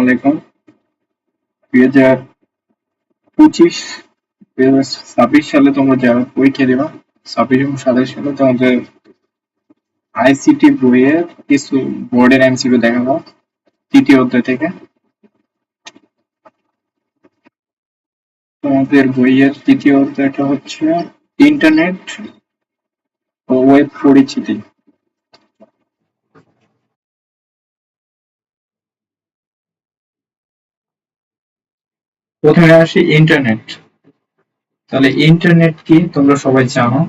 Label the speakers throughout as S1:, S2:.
S1: আলাইকুম। দুই হাজার পঁচিশ দুই হাজার ছাব্বিশ সালে যারা ছাব্বিশ সালে তোমাদের আইসিটি বইয়ের কিছু বোর্ডের তৃতীয় অধ্যায় থেকে। তোমাদের বইয়ের তৃতীয় অধ্যায়টা হচ্ছে ইন্টারনেট ও ওয়েব পরিচিতি। প্রথমে আসি ইন্টারনেট তাহলে ইন্টারনেট কি? তোমরা সবাই জানো।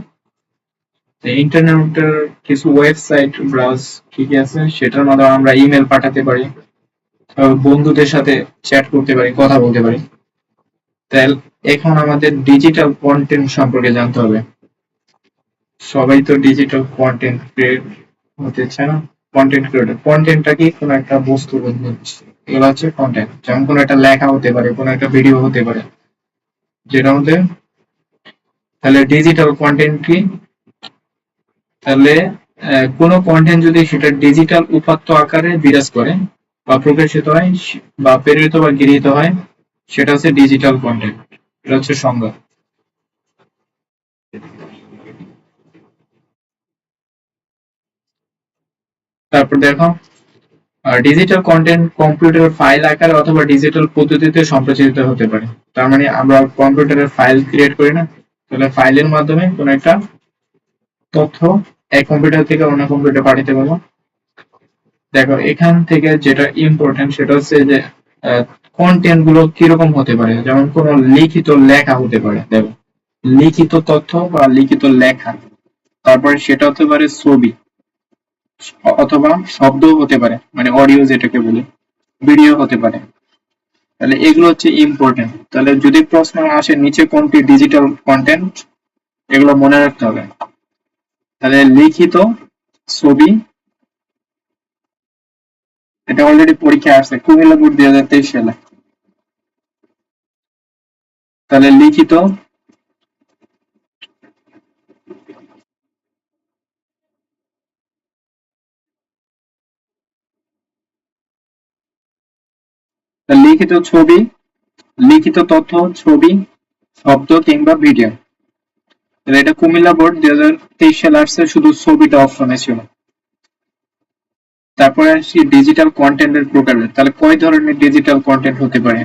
S1: ইন্টারনেটের কিছু ওয়েবসাইট ব্রাউজ কি কি আছে? সেটার মাধ্যমে আমরা ইমেল পাঠাতে পারি। বন্ধুদের সাথে চ্যাট করতে পারি, কথা বলতে পারি। তাহলে এখন আমাদের ডিজিটাল কন্টেন্ট সম্পর্কে জানতে হবে। সবাই তো ডিজিটাল কন্টেন্ট ক্রিয়েট হতে চায় না। কন্টেন্ট ক্রিয়েটর কন্টেন্টটা কি? কোনো একটা বস্তু এগুলো হচ্ছে কন্টেন্ট যেমন কোনো একটা লেখা হতে পারে, কোনো একটা ভিডিও হতে পারে। যেটা মধ্যে তাহলে ডিজিটাল কন্টেন্ট কি? তাহলে কোন কন্টেন্ট যদি সেটা ডিজিটাল উপাত্ত আকারে বিরাজ করে বা প্রকাশিত হয় বা প্রেরিত বা গৃহীত হয়, সেটা হচ্ছে ডিজিটাল কন্টেন্ট এটা হচ্ছে সংজ্ঞা। তারপর দেখো ডিজিটাল কন্টেন্ট কম্পিউটার ফাইল আকারে অথবা ডিজিটাল পদ্ধতিতে সম্প্রচারিত হতে পারে। তার মানে আমরা কম্পিউটারের ফাইল ক্রিয়েট করি না, তাহলে ফাইলের মাধ্যমে কোনো একটা তথ্য এক কম্পিউটার থেকে অন্য কম্পিউটার পাঠাতে পারব। দেখো, এখান থেকে যেটা ইম্পর্টেন্ট সেটা হচ্ছে যে কন্টেন্টগুলো কীরকম হতে পারে? যেমন কোনো লিখিত লেখা হতে পারে, দেখো। লিখিত তথ্য বা লিখিত লেখা। তারপরে সেটা হতে পারে ছবি। অথবা শব্দ হতে পারে মানে অডিও যেটাকে বলি ভিডিও হতে পারে। তাহলে এগুলো হচ্ছে ইম্পর্টেন্ট তাহলে যদি প্রশ্ন আসে নিচে কোনটি ডিজিটাল কন্টেন্ট এগুলো মনে রাখতে হবে। তাহলে লিখিত ছবি, এটা অলরেডি পরীক্ষা আসছে, কুমিল্লা বোর্ড তেইশ সালে। তাহলে লিখিত লিখিত ছবি, লিখিত তথ্য, ছবি, শব্দ কিংবা ভিডিও এটা কুমিল্লা বোর্ড দুই হাজার তেইশ সালে আসছে, শুধু ছবিটা অপশনে ছিল। তারপরে আসি ডিজিটাল কন্টেন্টের প্রকার। তাহলে কয় ধরনের ডিজিটাল কন্টেন্ট হতে পারে?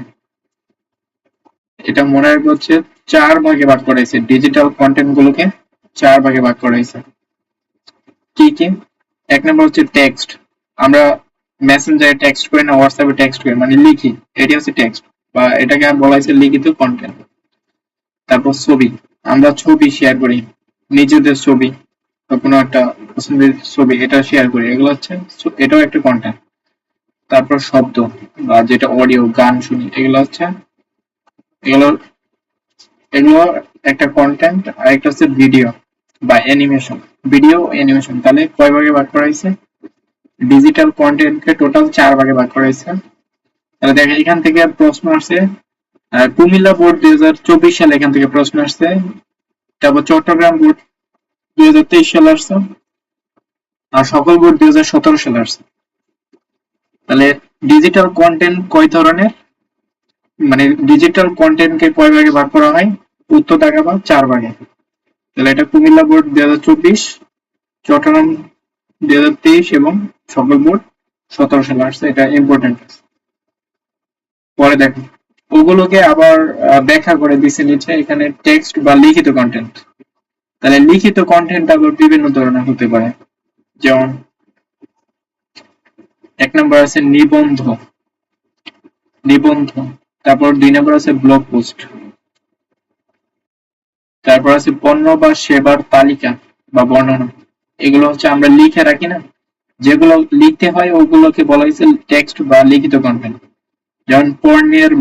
S1: এটা মনে রাখব হচ্ছে চার ভাগে ভাগ করা হয়েছে। ডিজিটাল কন্টেন্ট গুলোকে চার ভাগে ভাগ করা হয়েছে। কি কি? এক নম্বর হচ্ছে টেক্সট আমরা মেসেঞ্জারে টেক্সট করি না হোয়াটসঅ্যাপে টেক্সট করি মানে লিখি এটি হচ্ছে টেক্সট বা এটাকে বলা হয়েছে লিখিত কন্টেন্ট তারপর ছবি, আমরা ছবি শেয়ার করি, নিজেদের ছবি, বা কোনো একটা পছন্দের ছবি, এটা শেয়ার করি, এগুলো হচ্ছে এটাও একটা কন্টেন্ট তারপর শব্দ, বা যেটা অডিও গান শুনি, এগুলো হচ্ছে, এগুলো এগুলো একটা কন্টেন্ট আর একটা হচ্ছে ভিডিও বা অ্যানিমেশন ভিডিও অ্যানিমেশন তাহলে কয় ভাগে ভাগ করা হয়েছে? ডিজিটাল কন্টেন্টকে টোটাল চার ভাগে ভাগ করা হয়েছে। তাহলে দেখেন, এখান থেকে প্রশ্ন আসছে কুমিল্লা বোর্ড দুই হাজার চব্বিশ সালে এখান থেকে প্রশ্ন আসছে। তারপর চট্টগ্রাম বোর্ড দুই হাজার তেইশ সালে আসছে। আর সকল বোর্ড দুই হাজার সতেরো সালে আসছে। তাহলে ডিজিটাল কন্টেন্ট কয় ধরনের? মানে ডিজিটাল কন্টেন্টকে কয় ভাগে ভাগ করা হয়? উত্তর বা চার ভাগে। তাহলে এটা কুমিল্লা বোর্ড দুই হাজার চব্বিশ, চট্টগ্রাম দুই হাজার তেইশ এবং সকল বোর্ড সতেরো সালে আসছে এটা ইম্পর্টেন্ট পরে দেখো, ওগুলোকে আবার ব্যাখ্যা করে দিছে নিচে, এখানে টেক্সট বা লিখিত কন্টেন্ট তাহলে লিখিত কন্টেন্ট আবার বিভিন্ন ধরনের হতে পারে। যেমন, এক নম্বর আছে নিবন্ধ। নিবন্ধ, তারপর দুই নম্বর আছে ব্লগ পোস্ট তারপর আছে পণ্য বা সেবার তালিকা বা বর্ণনা। এগুলো হচ্ছে আমরা লিখে রাখি না? যেগুলো লিখতে হয়, ওগুলোকে বলা হয়েছে টেক্সট বা লিখিত কন্টেন্ট যেমন পণ্যের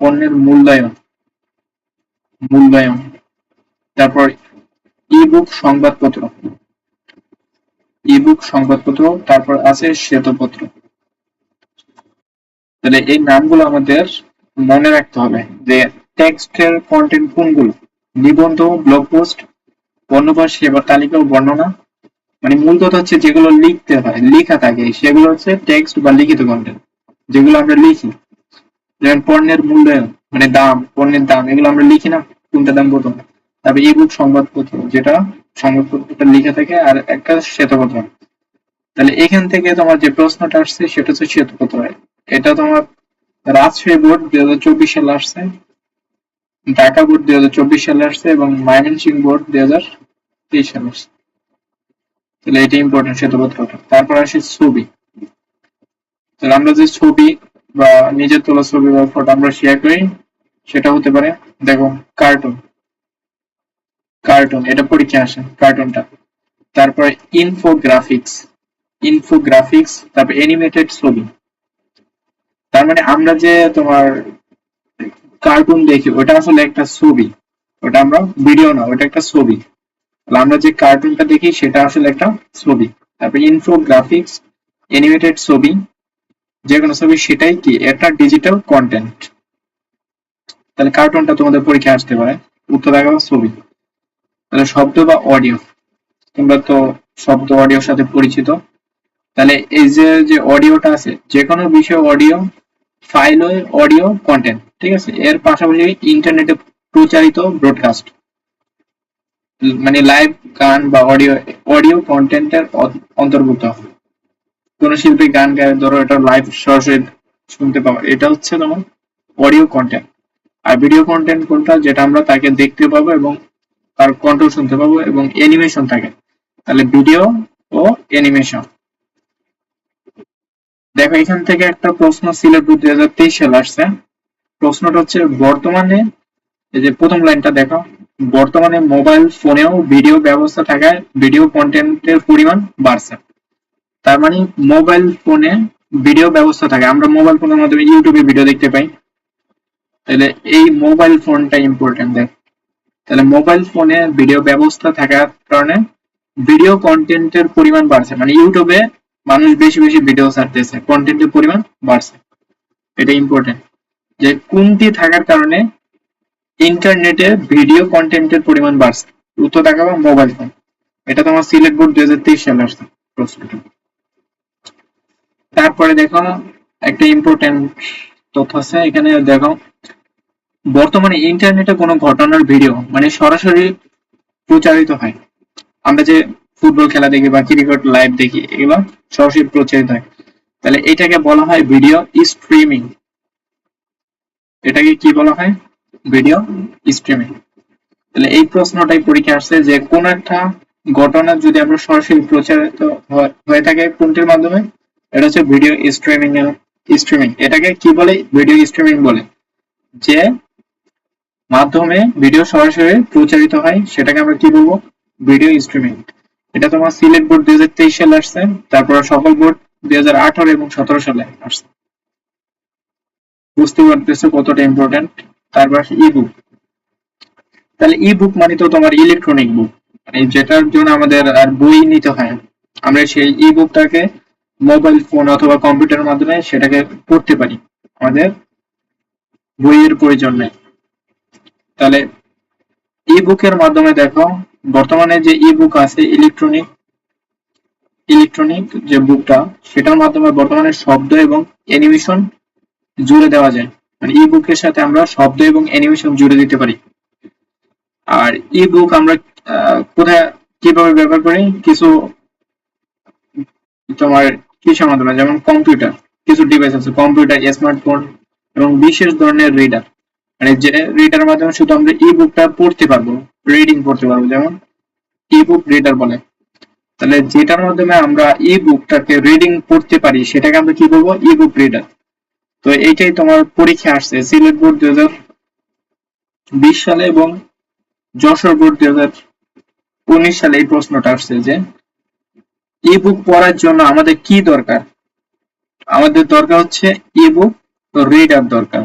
S1: পণ্যের মূল্যায়ন মূল্যায়ন। তারপর ইবুক সংবাদপত্র। ইবুক সংবাদপত্র, তারপর আছে শ্বেতপত্র। তাহলে এই নামগুলো আমাদের মনে রাখতে হবে যে টেক্সটের কন্টেন্ট কোনগুলো? নিবন্ধ ব্লগ পোস্ট পণ্যবাস সেবার তালিকা ও বর্ণনা মানে মূল কথা হচ্ছে যেগুলো লিখতে হয়, লেখা থাকে, সেগুলো হচ্ছে টেক্সট বা লিখিত কন্টেন্ট যেগুলো আমরা লিখি। যেমন পণ্যের মূল্যায়ন মানে দাম, পণ্যের দাম, এগুলো আমরা লিখি না, কোনটা দাম কত তারপরে ইবুক সংবাদপত্র, যেটা সংবাদপত্রটা লিখে থাকে আর একটা শ্বেতপত্র। তাহলে এখান থেকে তোমার যে প্রশ্নটা আসছে, সেটা হচ্ছে শ্বেতপত্র। এটা তোমার রাজশাহী বোর্ড দুই হাজার চব্বিশ সালে আসছে, ঢাকা বোর্ড দুই হাজার চব্বিশ সালে আসছে এবং ময়মনসিংহ বোর্ড দুই হাজার তেইশ সালে আসছে। তাহলে এটা ইম্পর্টেন্ট শ্বেতপত্রটা তারপর আসে ছবি। তাহলে আমরা যে ছবি বা নিজের তোলা ছবি বা ফটো আমরা শেয়ার করি, সেটা হতে পারে, দেখো কার্টুন কার্টুন এটা পরীক্ষা আসে কার্টুনটা তারপরে ইনফোগ্রাফিক্স ইনফোগ্রাফিক্স তারপর অ্যানিমেটেড ছবি। তার মানে আমরা যে তোমার কার্টুন দেখি, ওটা আসলে একটা ছবি। ওটা আমরা ভিডিও না, ওটা একটা ছবি। তাহলে আমরা যে কার্টুনটা দেখি, সেটা আসলে একটা ছবি। তারপর ইনফোগ্রাফিক্স অ্যানিমেটেড ছবি, যে কোনো ছবি, সেটাই কি? একটা ডিজিটাল কন্টেন্ট তাহলে কার্টুনটা তোমাদের পরীক্ষা আসতে পারে। উত্তর দেখাবো ছবি। তাহলে শব্দ বা অডিও তোমরা তো শব্দ অডিওর সাথে পরিচিত। তাহলে এই যে যে অডিওটা আছে, যে কোনো বিষয় অডিও ফাইল অডিও কন্টেন্ট ঠিক আছে? এর পাশাপাশি ইন্টারনেটে প্রচারিত ব্রডকাস্ট মানে লাইভ গান বা অডিও অডিও কন্টেন্টের অন্তর্ভুক্ত। হবে কোন শিল্পী গান গায়, ধরো এটা লাইভ সরাসরি শুনতে পাবো এটা হচ্ছে তোমার অডিও কন্টেন্ট আর ভিডিও কন্টেন্ট কোনটা? যেটা আমরা তাকে দেখতে পাবো এবং তার কণ্ঠ শুনতে পাবো এবং অ্যানিমেশন থাকে তাহলে ভিডিও ও অ্যানিমেশন দেখো, এখান থেকে একটা প্রশ্ন সিলেট দুই হাজার তেইশ সালে আসছে। প্রশ্নটা হচ্ছে বর্তমানে, এই যে প্রথম লাইনটা দেখো। বর্তমানে মোবাইল ফোনেও ভিডিও ব্যবস্থা থাকায় ভিডিও কন্টেন্টের পরিমাণ বাড়ছে। তার মানে মোবাইল ফোনে ভিডিও ব্যবস্থা থাকে। আমরা মোবাইল ফোনের মাধ্যমে ইউটিউবে ভিডিও দেখতে পাই। তাহলে এই মোবাইল ফোনটা ইম্পর্টেন্ট দেখ। তাহলে মোবাইল ফোনে ভিডিও ব্যবস্থা থাকার কারণে ভিডিও কন্টেন্টের পরিমাণ বাড়ছে। মানে ইউটিউবে মানুষ বেশি বেশি ভিডিও ছাড়তেছে। কন্টেন্টের পরিমাণ বাড়ছে। এটা ইম্পর্টেন্ট যে কোনটি থাকার কারণে ইন্টারনেটে ভিডিও কন্টেন্টের পরিমাণ বাড়ছে। উত্তর দেখাবো মোবাইল ফোন এটা তোমার সিলেট বোর্ড দুই হাজার তেইশ সালে আসছে, প্রশ্নটা। তারপরে দেখো, একটা ইম্পর্টেন্ট তথ্য আছে, এখানে দেখো, বর্তমানে ইন্টারনেটে কোনো ঘটনার ভিডিও মানে সরাসরি প্রচারিত হয় আমরা যে ফুটবল খেলা দেখি বা ক্রিকেট লাইভ দেখি, এগুলো সরাসরি প্রচারিত হয় তাহলে এটাকে বলা হয় ভিডিও স্ট্রিমিং এটাকে কি বলা হয়? ভিডিও স্ট্রিমিং তাহলে এই প্রশ্নটাই পরীক্ষা আসছে যে কোন একটা ঘটনা যদি আমরা সরাসরি প্রচারিত হয়ে থাকে কোনটির মাধ্যমে? এটা হচ্ছে ভিডিও স্ট্রিমিং স্ট্রিমিং এটাকে কি বলে? ভিডিও স্ট্রিমিং বলে। যে মাধ্যমে ভিডিও সরাসরি প্রচারিত হয়, সেটাকে আমরা কি বলব? ভিডিও স্ট্রিমিং এটা তোমার সিলেট বোর্ড দুই হাজার তেইশ সালে আসছে, তারপর সকল বোর্ড দুই হাজার আঠারো এবং সতেরো সালে আসছে। বুঝতে পারতেছো কতটা ইম্পর্টেন্ট তারপর ই বুক তাহলে ই বুক মানে তো তোমার ইলেকট্রনিক বুক মানে যেটার জন্য আমাদের আর বই নিতে হয় আমরা সেই ই বুকটাকে মোবাইল ফোন অথবা কম্পিউটারের মাধ্যমে সেটাকে পড়তে পারি। আমাদের বইয়ের প্রয়োজন নেই। তাহলে ই বুকের মাধ্যমে দেখো, বর্তমানে যে ই বুক আছে ইলেকট্রনিক ইলেকট্রনিক যে বুকটা সেটার মাধ্যমে বর্তমানে শব্দ এবং অ্যানিমেশন জুড়ে দেওয়া যায়। মানে ই বুকের সাথে আমরা শব্দ এবং অ্যানিমেশন জুড়ে দিতে পারি। আর ই বুক আমরা কোথায় কীভাবে ব্যবহার করি? কিছু তোমার কিসের মাধ্যমে, যেমন কম্পিউটার কিছু ডিভাইস আছে কম্পিউটার স্মার্টফোন এবং বিশেষ ধরনের রিডার মানে যে রিডার মাধ্যমে শুধু আমরা ই বুকটা পড়তে পারব রিডিং পড়তে পারব, যেমন ই বুক রিডার বলে। তাহলে যেটার মাধ্যমে আমরা ই বুকটাকে রিডিং পড়তে পারি, সেটাকে আমরা কি বলব? ই বুক রিডার তো এইটাই তোমার পরীক্ষা আসছে, সিলেট বোর্ড দুই হাজার বিশ সালে এবং যশোর বোর্ড দুই হাজার উনিশ সালে এই প্রশ্নটা আসছে যে ই বুক পড়ার জন্য আমাদের কি দরকার? আমাদের দরকার হচ্ছে ই বুক রিডার দরকার।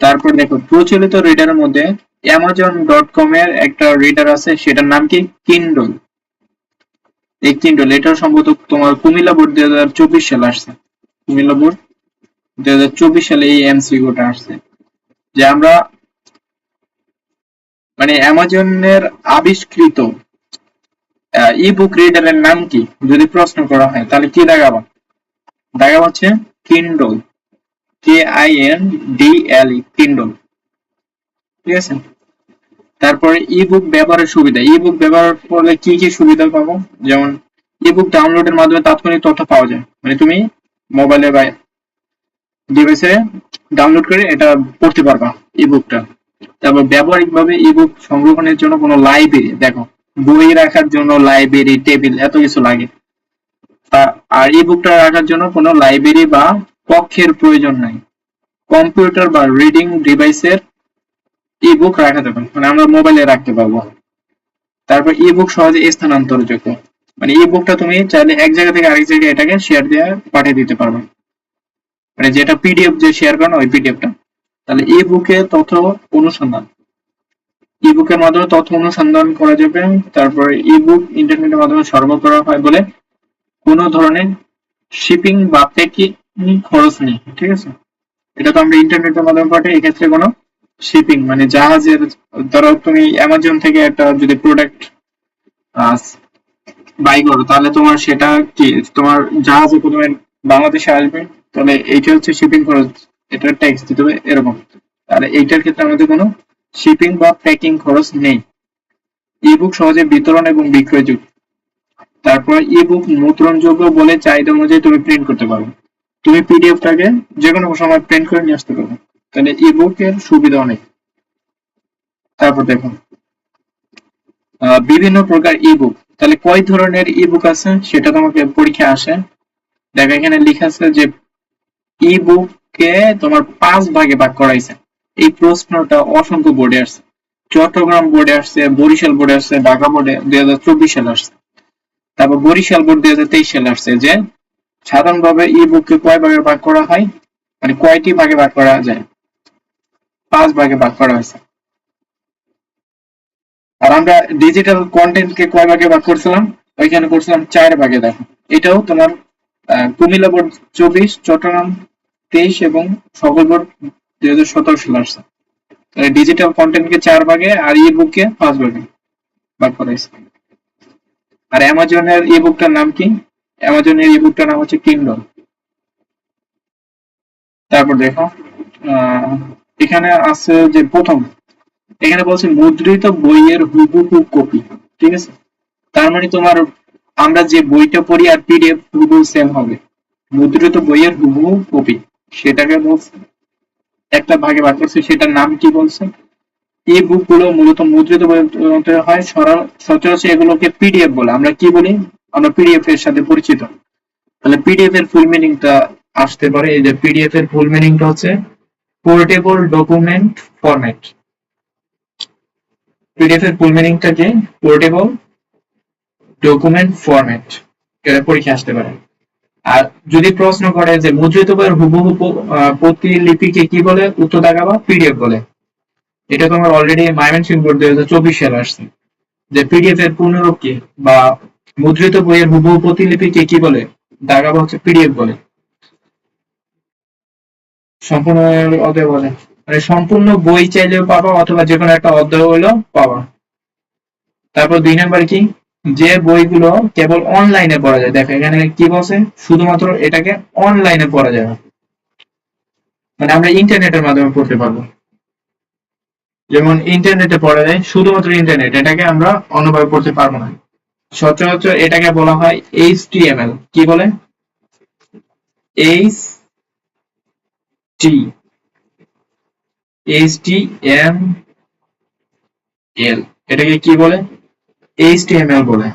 S1: তারপর দেখো, প্রচলিত রিডারের মধ্যে অ্যামাজন ডট কম এর একটা রিডার আছে, সেটার নাম কি? কিন্ডল এই কিন্ডল এটা সম্ভবত তোমার কুমিল্লা বোর্ড দুই হাজার চব্বিশ সালে আসছে। কুমিল্লা বোর্ড দুই হাজার চব্বিশ সালে এই এমসিকিউটা আসছে, যে আমরা মানে অ্যামাজনের আবিষ্কৃত ই বুক রিডারের নাম কি? যদি প্রশ্ন করা হয়, তাহলে কি দেখাবো? দেখাবো হচ্ছে Kindle K I N D L E Kindle ঠিক আছে? তারপরে ইবুক ব্যবহারের সুবিধা ইবুক ব্যবহার করলে কি কি সুবিধা পাবো? যেমন ইবুক ডাউনলোডের মাধ্যমে তাৎক্ষণিক তথ্য পাওয়া যায় মানে তুমি মোবাইলে বা ডিভাইসে ডাউনলোড করে এটা পড়তে পারবা ইবুকটা তারপর ব্যবহারিক ভাবে ইবুক সংরক্ষণের জন্য কোনো লাইব্রেরি দেখো, বই রাখার জন্য লাইব্রেরি টেবিল এত কিছু লাগে। আর ইবুকটা রাখার জন্য কোনো লাইব্রেরি বা কক্ষের প্রয়োজন নাই। কম্পিউটার বা রিডিং ডিভাইসের ইবুক রাখা যাবে মানে আমরা মোবাইলে রাখতে পারব। তারপর ইবুক সহজে স্থানান্তরযোগ্য। মানে ইবুকটা তুমি চাইলে এক জায়গা থেকে আরেক জায়গায় এটাকে শেয়ার দিয়ে পাঠিয়ে দিতে পারবে। মানে যেটা পিডিএফ যে শেয়ার করেন ওই পিডিএফটা তাহলে ই বুকে তথ্য অনুসন্ধান। ই বুকের মাধ্যমে তথ্য অনুসন্ধান করা যাবে, তারপরে ই বুক ইন্টারনেটের মাধ্যমে সরবরাহ করা হয় বলে কোনো ধরনের শিপিং বা প্যাকিং খরচ নেই, ঠিক আছে? এটা তো আমরা ইন্টারনেটের মাধ্যমে পাঠাই, এক্ষেত্রে কোনো শিপিং মানে জাহাজের, ধরো তুমি অ্যামাজন থেকে একটা যদি প্রোডাক্ট বাই করো, তাহলে তোমার সেটা কি? তোমার জাহাজে প্রথমে বাংলাদেশে আসবে তাহলে এইটা হচ্ছে শিপিং খরচ এটা ট্যাক্স দিতে হবে এরকম। তাহলে এইটার ক্ষেত্রে আমাদের কোনো শিপিং বা প্যাকিং খরচ নেই। ইবুক সহজে বিতরণ এবং বিক্রয়যোগ্য। তারপর ইবুক মুদ্রণযোগ্য বলে চাহিদা অনুযায়ী তুমি প্রিন্ট করতে পারো। তুমি পিডিএফটাকে যে কোনো সময় প্রিন্ট করে নিয়ে আসতে পারো। তাহলে ইবুকের সুবিধা অনেক। তারপর দেখুন বিভিন্ন প্রকার ইবুক তাহলে কয় ধরনের ইবুক আছে সেটা তোমাকে পরীক্ষা আসে। দেখা এখানে লেখা আছে যে ইবুককে তোমার পাঁচ ভাগে ভাগ করাইছে। এই প্রশ্নটা অসংখ্য বোর্ডে আসছে। চট্টগ্রাম বোর্ডে আসছে, বরিশাল বোর্ডে আসছে, ঢাকা বোর্ডে দুই হাজার চব্বিশ সালে আসছে। তারপর বরিশাল বোর্ড দুই হাজার তেইশ সালে আসছে যে, সাধারণভাবে ই বুককে কয় ভাগে ভাগ করা হয়? মানে কয়টি ভাগে ভাগ করা যায়? পাঁচ ভাগে ভাগ করা হয়েছে। আর আমরা ডিজিটাল কন্টেন্টকে কয় ভাগে ভাগ করছিলাম? ওইখানে করছিলাম চার ভাগে দেখো। এটাও তোমার কুমিল্লা বোর্ড চব্বিশ, চট্টগ্রাম তেইশ এবং সকল বোর্ড দুই হাজার সতেরো সালে আসছে। ডিজিটাল কন্টেন্টকে চার ভাগে আর ই বুককে পাঁচ ভাগে ভাগ করা হয়েছে। আর অ্যামাজনের ই বুকটার নাম কি? অ্যামাজনের ই বুকটার নাম হচ্ছে কিন্ডল তারপর দেখো এখানে আছে যে প্রথম, এখানে বলছে মুদ্রিত বইয়ের হুবহু কপি, ঠিক আছে? তার মানে তোমার আমরা যে বইটা পড়ি আর পিডিএফ হুবহু সেম হবে। মুদ্রিত বইয়ের হুবহু কপি সেটাকে বলছে। একটা ভাগে ভাগ করছে, সেটার নাম কি বলছে? এই বুকগুলো মূলত মুদ্রিত বইয়ের হয় সচরাচর এগুলোকে পিডিএফ বলে। আমরা কি বলি? আমরা পিডিএফ এর সাথে পরিচিত। তাহলে পিডিএফ এর ফুল মিনিংটা আসতে পারে। এই যে পিডিএফ এর ফুল মিনিংটা হচ্ছে পোর্টেবল ডকুমেন্ট ফরম্যাট পিডিএফ এর ফুল মিনিংটা কি? পোর্টেবল ডকুমেন্ট ফরম্যাট পরীক্ষা আসতে পারে। আর যদি প্রশ্ন করে যে মুদ্রিত বইয়ের হুবহু প্রতিলিপিকে কি বলে? উত্তর দাগাবা পিডিএফ বলে। এটা তোমার অলরেডি মাইমেনসিং বোর্ড দুই হাজার চব্বিশ সালে আসছে। যে পিডিএফ এর পূর্ণরূপ কি? বা মুদ্রিত বইয়ের হুবহু প্রতিলিপিকে কি বলে? দাগাবা হচ্ছে পিডিএফ বলে। সম্পূর্ণ অধ্যায় বলে। মানে সম্পূর্ণ বই চাইলেও পাবা অথবা যে কোনো একটা অধ্যায় হইলেও পাবা। তারপর দুই নাম্বার কি? যে বইগুলো কেবল অনলাইনে পড়া যায়। দেখো, এখানে কি বলছে? শুধুমাত্র এটাকে অনলাইনে পড়া যাবে মানে আমরা ইন্টারনেটের মাধ্যমে পড়তে পারব। যেমন ইন্টারনেটে পড়া যায়, শুধুমাত্র ইন্টারনেট এটাকে আমরা অন্যভাবে পড়তে পারব না। সচরাচর এটাকে বলা হয় এইচটিএমএল কি বলে? এইচ টি এইচটিএম এল এটাকে কি বলে? এইচটিএমএল বলে।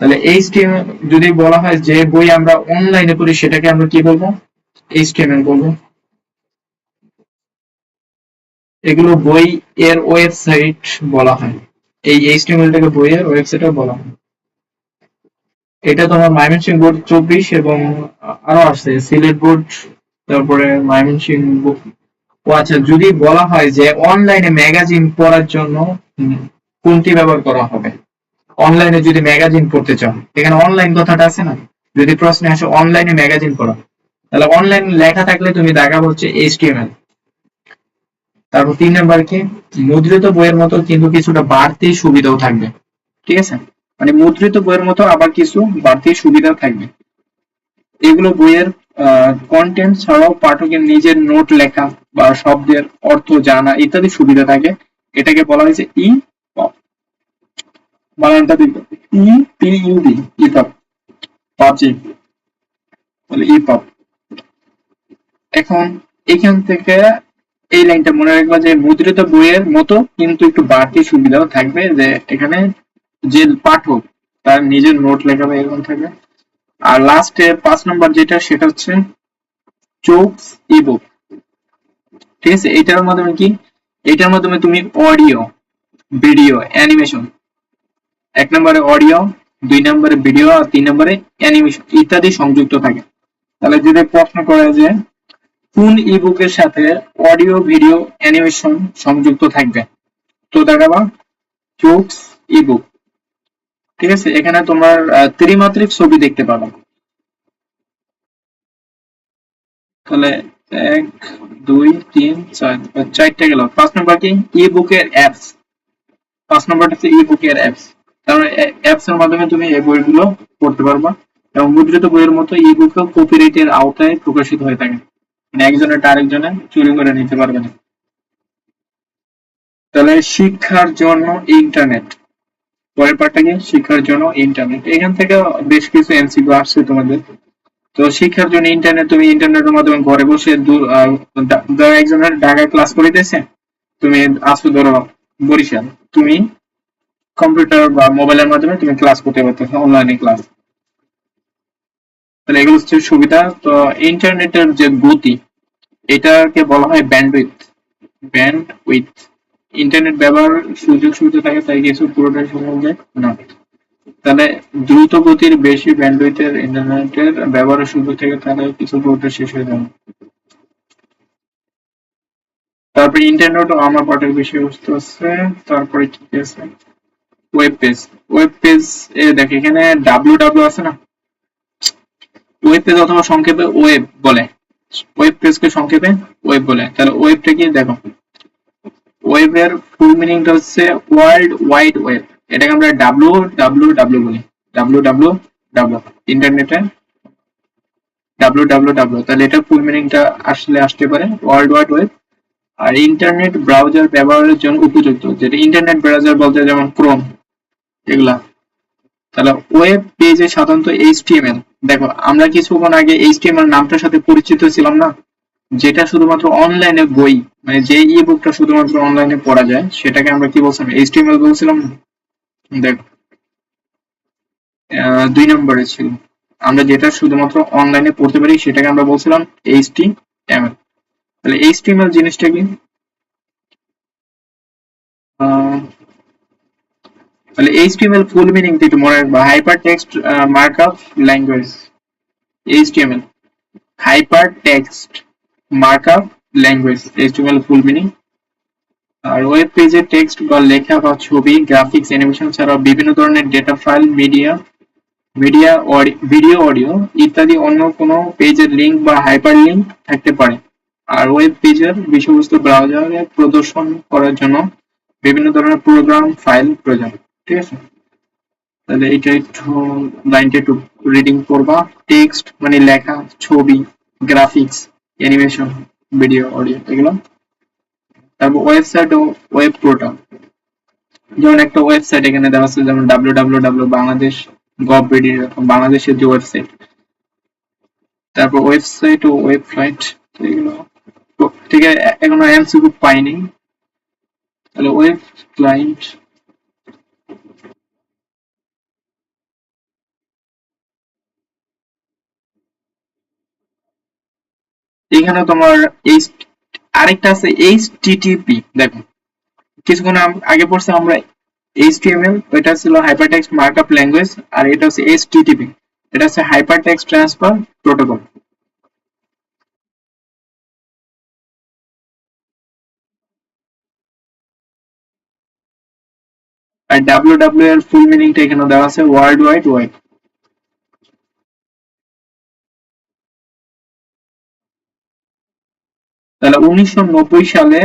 S1: তাহলে এইচটিএমএল যদি বলা হয় যে বই আমরা অনলাইনে পড়ি, সেটাকে আমরা কি বলব? এইচটিএমএল বলব। এগুলো বই এর ওয়েবসাইট বলা হয়। এই এইচটিএমএল টাকে বইয়ের ওয়েবসাইটও বলা হয়। এটা তোমার ময়মনসিং বোর্ড চব্বিশ এবং আরও আছে, সিলেট বোর্ড, তারপরে ময়মনসিং বোর্ড। ও আচ্ছা যদি বলা হয় যে অনলাইনে ম্যাগাজিন পড়ার জন্য কোনটি ব্যবহার করা হবে? অনলাইনে যদি ম্যাগাজিন পড়তে চাও, এখানে অনলাইন কথাটা আছে না? যদি প্রশ্নে আসে অনলাইনে ম্যাগাজিন পড়া তাহলে অনলাইন লেখা থাকলে তুমি দেখা হচ্ছে এইচটিএমএল তারপর তিন নাম্বার কি? মুদ্রিত বইয়ের মতো কিন্তু কিছুটা বাড়তি সুবিধাও থাকবে। ঠিক আছে? মানে মুদ্রিত বইয়ের মতো আবার কিছু বাড়তি সুবিধা থাকবে। এগুলো বইয়ের কন্টেন্ট ছাড়াও পাঠকের নিজের নোট লেখা বা শব্দের অর্থ জানা ইত্যাদি সুবিধা থাকে। এটাকে বলা হয়েছে ই বানানটা দেখবে E P U D E pop. PUBG বলে ই পপ। এখন এখান থেকে এই লাইনটা মনে রাখবা যে মুদ্রিত বইয়ের মতো কিন্তু একটু বাড়তি সুবিধাও থাকবে যে এখানে যে পাঠক তার নিজের নোট লেখা বা এরকম থাকবে। আর লাস্টে পাঁচ নম্বর যেটা, সেটা হচ্ছে চোকস ইবুক ঠিক আছে? এটার মাধ্যমে কি? এটার মাধ্যমে তুমি অডিও ভিডিও অ্যানিমেশন এক নম্বরে অডিও, দুই নম্বরে ভিডিও, আর তিন নম্বরে অ্যানিমেশন ইত্যাদি সংযুক্ত থাকে। তাহলে যদি প্রশ্ন করে যে কোন ইবুকের সাথে অডিও, ভিডিও, অ্যানিমেশন সংযুক্ত থাকবে? তো দেখাবা চোকস ইবুক ঠিক আছে? এখানে তোমার ত্রিমাত্রিক ছবি দেখতে পাবে। তাহলে এক, দুই, তিন, চার চারটা গেল। পাঁচ নম্বর কি ই বুকের অ্যাপস পাঁচ নম্বরটা হচ্ছে ই বুকের অ্যাপস কারণ অ্যাপস এর মাধ্যমে তুমি এই বইগুলো পড়তে পারবা এবং মুদ্রিত বইয়ের মতো ই বুকও কপিরাইটের আওতায় প্রকাশিত হয়ে থাকে। মানে একজনের আরেকজনে চুরি করে নিতে পারবে না। তাহলে শিক্ষার জন্য ইন্টারনেট পরের পার্টটা কি? শিক্ষার জন্য ইন্টারনেট এখান থেকে বেশ কিছু এমসিকিউ আসছে তোমাদের। তো শিক্ষার জন্য ইন্টারনেট তুমি ইন্টারনেটের মাধ্যমে ঘরে বসে ধরো একজনের ঢাকায় ক্লাস করিতেছে, তুমি আসো ধরো বরিশাল। তুমি কম্পিউটার বা মোবাইলের মাধ্যমে তুমি ক্লাস করতে পারতেছো অনলাইনে ক্লাস তাহলে এগুলো হচ্ছে সুবিধা। তো ইন্টারনেটের যে গতি, এটাকে বলা হয় ব্যান্ডউইথ ব্যান্ডউইথ ইন্টারনেট ব্যবহার সুযোগ সুবিধা থাকে, তাই কিছু পুরোটাই সম্বন্ধে না তাহলে দ্রুত গতির বেশি ব্যান্ডউইথের ইন্টারনেটের ব্যবহারের সুযোগ থেকে তাহলে কিছু পুরোটা শেষ হয়ে যাবে। তারপরে ইন্টারনেট আমার পাঠের বিষয়বস্তু আছে। তারপরে কি আছে? ওয়েব পেজ ওয়েব পেজ এ দেখ, এখানে ডাব্লিউ ডাব্লিউ আছে না? ওয়েব পেজ অথবা সংক্ষেপে ওয়েব বলে। ওয়েব পেজকে সংক্ষেপে ওয়েব বলে। তাহলে ওয়েবটা কি দেখো। ওয়েবের ফুল মিনিংটা হচ্ছে ওয়ার্ল্ড ওয়াইড ওয়েব এটাকে আমরা ডাব্লিউ ডাব্লিউ ডাব্লিউ বলি। ডাব্লিউ ডাব্লিউ ডাব্লিউ ইন্টারনেটে ডাব্লিউ ডাব্লিউ ডাব্লিউ তাহলে এটা ফুল মিনিংটা আসলে আসতে পারে ওয়ার্ল্ড ওয়াইড ওয়েব আর ইন্টারনেট ব্রাউজার ব্যবহারের জন্য উপযুক্ত। যেটা ইন্টারনেট ব্রাউজার বলতে যেমন ক্রোম এগুলা। তাহলে ওয়েব পেজে সাধারণত এইচটিএমএল দেখো, আমরা কিছুক্ষণ আগে এইচটিএমএল নামটার সাথে পরিচিত ছিলাম না? যেটা শুধুমাত্র অনলাইনে বই মানে যে ই বুকটা শুধুমাত্র অনলাইনে পড়া যায়, সেটাকে আমরা কি বলছিলাম? এইচটিএমএল বলছিলাম দেখ দুই নম্বরে ছিল। আমরা যেটা শুধুমাত্র অনলাইনে পড়তে পারি, সেটাকে আমরা বলছিলাম এইচটিএমএল তাহলে এইচটিএমএল জিনিসটা কি? তাহলে এইচটিএমএল ফুল মিনিং একটু মনে রাখবা। Hyper text markup language HTML hyper text markup language HTML full meaning আর ওয়েব পেজে টেক্সট বা লেখা বা ছবি গ্রাফিক্স অ্যানিমেশন ছাড়াও বিভিন্ন ধরনের data file media media video audio ইত্যাদি অন্য কোনো পেজের লিংক বা হাইপার লিংক থাকতে পারে। আর ওয়েব পেজের বিষয়বস্তু ব্রাউজারে প্রদর্শন করার জন্য বিভিন্ন ধরনের প্রোগ্রাম ফাইল প্রয়োজন। ঠিক আছে? তাহলে এটা একটু লাইনটা রিডিং করবা। টেক্সট মানে লেখা, ছবি গ্রাফিক্স অ্যানিমেশন ভিডিও অডিও এগুলো। তারপর ওয়েবসাইট ও ওয়েব পোর্টাল যেমন একটা ওয়েবসাইট এখানে দেওয়া আছে, যেমন W W W Bangladesh gov বাংলাদেশের যে ওয়েবসাইট তারপর ওয়েবসাইট ও ওয়েবসাইট এগুলো। ঠিক আছে এখনও এমসিকিউ পাইনি। তাহলে ওয়েব ক্লায়েন্ট এখানে তোমার এই আরেকটা আছে এইচটিটিপি দেখো। কিছুক্ষণ আগে পড়ছে আমরা এইচটিএমএল এটা ছিল হাইপারটেক্সট মার্কআপ ল্যাঙ্গুয়েজ আর এটা হচ্ছে এইচটিটিপি এটা হচ্ছে হাইপারটেক্সট ট্রান্সফার প্রোটোকল আর ডাব্লিউ ডাব্লিউ এর ফুল মিনিংটা এখানে দেওয়া আছে ওয়ার্ল্ড ওয়াইড ওয়েব তাহলে উনিশশো নব্বই সালে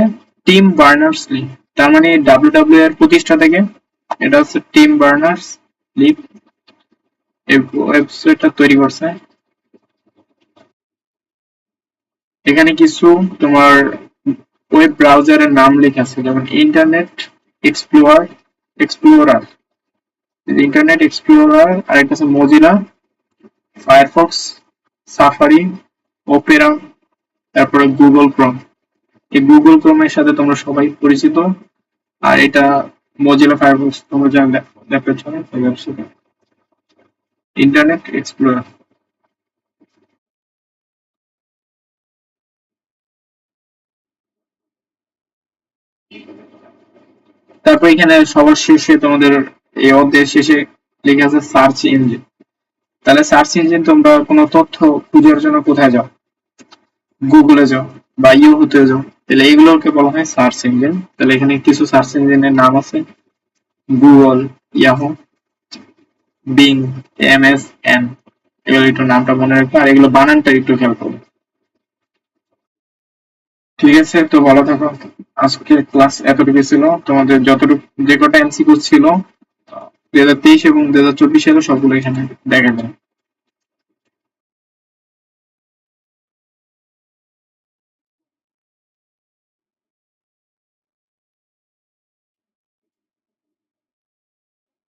S1: টিম বার্নার্স লি তার মানে ডাব্লিউ ডাব্লিউ এর প্রতিষ্ঠা থেকে, এটা হচ্ছে টিম বার্নার্স এই ওয়েবসাইটটা তৈরি করছে। এখানে কিছু তোমার ওয়েব ব্রাউজারের নাম লেখা আছে, যেমন internet explorer explorer internet explorer আর একটা আছে মজিলা ফায়ারফক্স সাফারি ওপেরা তারপরে গুগল ক্রোম এই গুগল ক্রোমের সাথে তোমরা সবাই পরিচিত। আর এটা মজিলা ফায়ারফক্স তোমরা যা দেখেছ ওয়েবসাইটে ইন্টারনেট এক্সপ্লোরার তারপর এখানে সবার শেষে তোমাদের এই অধ্যায়ের শেষে লেখা আছে সার্চ ইঞ্জিন তাহলে সার্চ ইঞ্জিন তোমরা কোনো তথ্য খোঁজার জন্য কোথায় যাও? গুগলে যাও বা ইউহুতে যাও, তাহলে এগুলোকে বলা হয় সার্চ ইঞ্জিন তাহলে এখানে কিছু সার্চ ইঞ্জিনের নাম আছে। Google Yahoo Bing M S N এগুলো একটু নামটা মনে রাখবে আর এগুলো বানানটা একটু খেয়াল করবে ঠিক আছে, তো ভালো থাকো। আজকে ক্লাস এতটুকু ছিল। তোমাদের যতটুকু, যে কটা এমসিকিউ ছিল দুই হাজার তেইশ এবং দুই হাজার চব্বিশ সবগুলো এখানে দেখা যায়